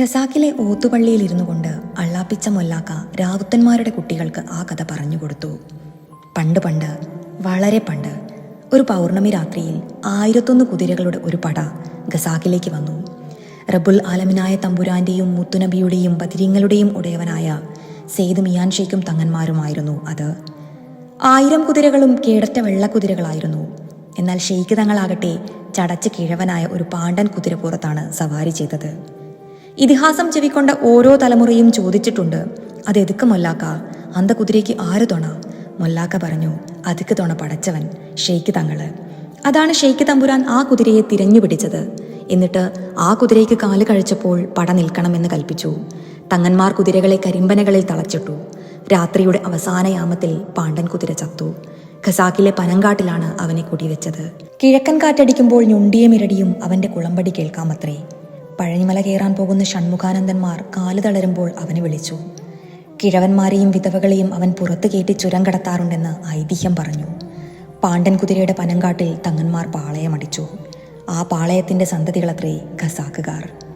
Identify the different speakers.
Speaker 1: ഖസാക്കിലെ ഓത്തുപള്ളിയിൽ ഇരുന്നു കൊണ്ട് അള്ളാപ്പിച്ച മൊല്ലാക്ക രാവുത്തന്മാരുടെ കുട്ടികൾക്ക് ആ കഥ പറഞ്ഞു കൊടുത്തു. പണ്ട് പണ്ട് വളരെ പണ്ട് ഒരു പൗർണമി രാത്രിയിൽ ആയിരത്തൊന്ന് കുതിരകളുടെ ഒരു പട ഖസാക്കിലേക്ക് വന്നു. റബുൽ ആലമിനായ തമ്പുരാന്റെയും മുത്തുനബിയുടെയും ബദിരിങ്ങളുടെയും ഉടയവനായ സെയ്ദ് മിയാൻ ഷെയ്ക്കും തങ്ങന്മാരുമായിരുന്നു അത്. ആയിരം കുതിരകളും കേടറ്റ വെള്ളക്കുതിരകളായിരുന്നു. എന്നാൽ ഷെയ്ക്ക് തങ്ങളാകട്ടെ ചടച്ച് കിഴവനായ ഒരു പാണ്ടൻ കുതിരപ്പുറത്താണ് സവാരി ചെയ്തത്. ഇതിഹാസം ചെവിക്കൊണ്ട ഓരോ തലമുറയും ചോദിച്ചിട്ടുണ്ട് അത് എതുക്ക് മൊല്ലാക്ക? അന്ത കുതിരയ്ക്ക് ആര് തുണ? മൊല്ലാക്ക പറഞ്ഞു അതുക്ക് തുണ പടച്ചവൻ ഷെയ്ക്ക് തങ്ങൾ. അതാണ് ഷെയ്ക്ക് തമ്പുരാൻ ആ കുതിരയെ തിരഞ്ഞു പിടിച്ചത്. എന്നിട്ട് ആ കുതിരയ്ക്ക് കാൽ കഴിച്ചപ്പോൾ പട നിൽക്കണമെന്ന് കൽപ്പിച്ചു. തങ്ങന്മാർ കുതിരകളെ കരിമ്പനകളിൽ തളച്ചിട്ടു. രാത്രിയുടെ അവസാന യാമത്തിൽ പാണ്ഡൻ കുതിര ചത്തു. ഖസാക്കിലെ പനങ്കാട്ടിലാണ് അവനെ കുടിവെച്ചത്. കിഴക്കൻ കാറ്റടിക്കുമ്പോൾ ഞുണ്ടിയ മിരടിയും അവന്റെ കുളമ്പടി കേൾക്കാമത്രേ. പഴനിമല കയറാൻ പോകുന്ന ഷൺമുഖാനന്ദന്മാർ കാൽ തളരുമ്പോൾ അവനെ വിളിച്ചു. കിഴവന്മാരെയും വിധവകളെയും അവൻ പുറത്തു കയറ്റി ചുരം കടത്താറുണ്ടെന്ന് ഐതിഹ്യം പറഞ്ഞു. പാണ്ഡൻ കുതിരയുടെ പനങ്കാട്ടിൽ തങ്ങന്മാർ പാളയമടിച്ചു. ആ പാളയത്തിന്റെ സന്തതികളത്രേ ഖസാക്കുകാർ